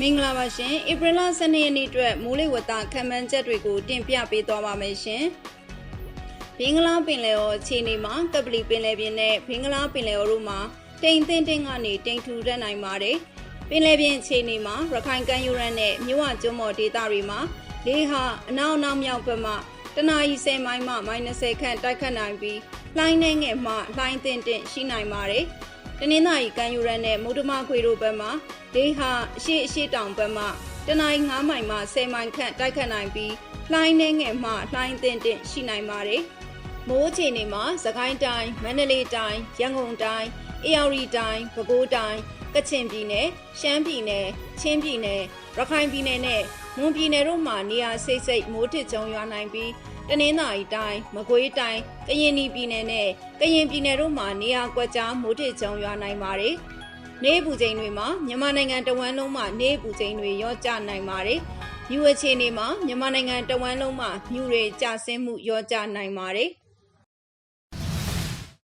မင်္ဂလာပါရှင်ဧပြီလ12ရက်နေ့အတွက်မိုးလေဝသခံမှန်းချက်တွေကိုတင်ပြပေးသွားပါမယ်ရှင်ဘင်္ဂလားပင်လယ်ော်ခြေနေမှာကပလီပင်လယ်ပြင်နဲ့ဘင်္ဂလားပင်လယ်ော်တို့မှာတိမ်သင်းတင်းကနေတိမ်ထူတက်နိုင်ပါတယ်ပင်လယ်ပြင်ခြေနေမှာရခိုင်ကမ်းရိုးရမ်းနဲ့မြဝကျွန်းမော်ဒေသတွေမှာလေဟာအနောက်အနောက်မြောက်ဘက်မှတနအီ10မိုင်မှ -30 ခန့်တိုက်ခတ်နိုင်ပြီးလှိုင်းနှဲငယ်မှလှိုင်းသင်းတင်းရှိနိုင်ပါတယ် တနင်္သာရီကမ်းရိုးရမ်းနဲ့မုဒ္ဓမခွေတို့ဘက်မှာလေဟာအရှိအရှိတောင်ဘက်မှတနအီ9မိုင်မှ10မိုင်ခန့်တိုက်ခတ်နိုင်ပြီးလှိုင်းနှဲငယ်မှလှိုင်းသင်းတင်းရှိနိုင်ပါတယ်မိုးအခြေအနေမှာသခိုင်းတိုင်းမန္တလေးတိုင်းရန်ကုန်တိုင်းအေရဝတီတိုင်းပဲခူးတိုင်းကချင်ပြည်နယ်ရှမ်းပြည်နယ်ချင်းပြည်နယ်ရခိုင်ပြည်နယ်နဲ့ မွန်ပြည်နယ်တို့မှာနေရာစိတ်စိတ်မိုးထစ်ကြုံရွာနိုင်ပြီးတနင်္သာရီတိုင်းမကွေးတိုင်းကရင်ပြည်နယ်နဲ့ကရင်ပြည်နယ်တို့မှာနေရာကွက်ကြားမိုးထစ်ကြုံရွာနိုင်ပါတယ်။နေပူချိန်တွေမှာမြန်မာနိုင်ငံတဝန်းလုံးမှာနေပူချိန်တွေရောကျနိုင်ပါတယ်။မြူအခြေအနေမှာမြန်မာနိုင်ငံတဝန်းလုံးမှာမြူတွေကျဆင်းမှုရောကျနိုင်ပါတယ်။